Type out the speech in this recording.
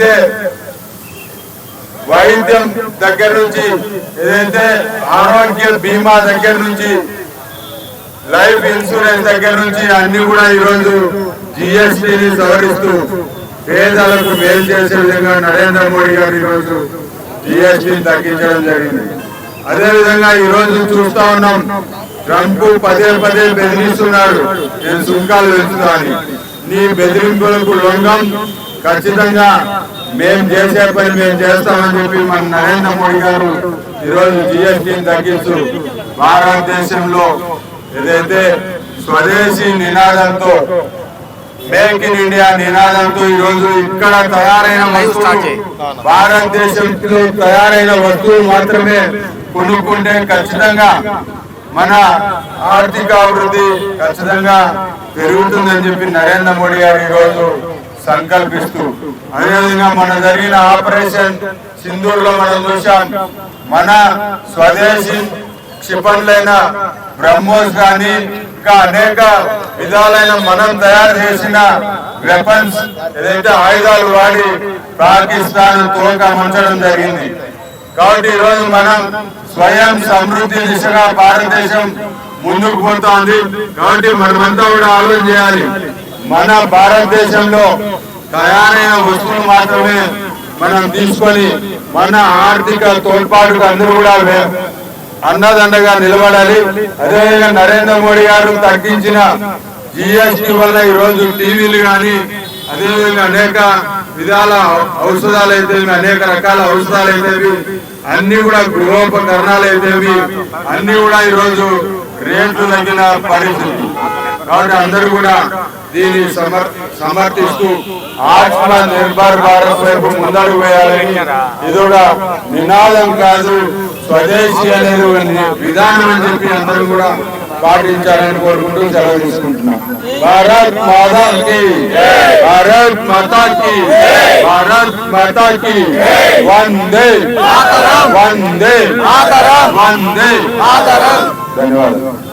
ఏదైతే వైద్యం దగ్గర నుంచి ఏదైతే ఆరోగ్య బీమా దగ్గర నుంచి లైఫ్ ఇన్సూరెన్స్ దగ్గర నుంచి అన్ని కూడా ఈరోజు జిఎస్టిని సవరిస్తూ పేదలకు మేలు చేసే విధంగా నరేంద్ర మోడీ గారు ఈరోజు జిఎస్టిని తగ్గించడం జరిగింది. అదేవిధంగా ఈరోజు చూస్తా ఉన్నాం ట్రంప్ పదే పదే బెదిరిస్తున్నాడు నేను సుంకాలు పెంచుతా అని నీ బెదిరింపులకు లొంగం ఖచ్చితంగా మేం చేసే పని మేము చేస్తామని చెప్పి మన నరేంద్ర మోడీ గారు ఈరోజు జిఎస్టిని తగ్గిస్తూ భారతదేశంలో ఏదైతే స్వదేశీ నినాదంతో మేక్ ఇన్ ఇండియా నినాదంతో ఈ రోజు ఇక్కడ తయారైన వస్తువులు భారతదేశంలో తయారైన వస్తువులు మాత్రమే కొనుక్కుంటే ఖచ్చితంగా మన ఆర్థిక అభివృద్ధి ఖచ్చితంగా పెరుగుతుందని చెప్పి నరేంద్ర మోడీ గారు ఈ రోజు సంకల్పిస్తూ అదేవిధంగా మన జరిగిన ఆపరేషన్ సింధూర్లో మనం చూసాం మన స్వదేశీ క్షిపణులైన బ్రహ్మోస్ కానీ ఇంకా అనేక విధాలైన మనం తయారు చేసిన వెపన్స్ ఏదైతే ఆయుధాలు వాడి పాకిస్తాన్ తోక ముంచడం జరిగింది. కాబట్టి ఈరోజు మనం స్వయం సమృద్ధి దిశగా భారతదేశం ముందుకు పోతోంది. కాబట్టి మనమంతా కూడా ఆలోచన చేయాలి. మన భారతదేశంలో తయారైన వస్తువులు మాత్రమే మనం తీసుకొని మన ఆర్థిక తోడ్పాటుకు అందరూ కూడా అన్నదండగా నిలబడాలి. అదేవిధంగా నరేంద్ర మోడీ గారు తగ్గించిన జిఎస్టి వల్ల ఈ రోజు టీవీలు కానీ అదేవిధంగా అనేక విధాల ఔషధాలు అయితే అనేక రకాల ఔషధాలు అయితేవి అన్ని కూడా గృహోపకరణాలు అయితేవి అన్ని కూడా ఈ రోజు రేట్లు తగ్గిన పరిస్థితి. కాబట్టి అందరూ కూడా దీన్ని సమర్ సమర్థిస్తూ ఆత్మ నిర్భర్ భారత్ వైపు ముందడుగు వేయాలని ఇది కూడా నినాదం కాదు స్వదేశీ అనేది విధానం అని చెప్పి అందరూ కూడా పాటించాలని కోరుకుంటూ సెలవు తీసుకుంటున్నాం. భారత్ మాతా కి భారత్ మాతా కి భారత్ మాతా కి వందే వందే వందే ధన్యవాదాలు.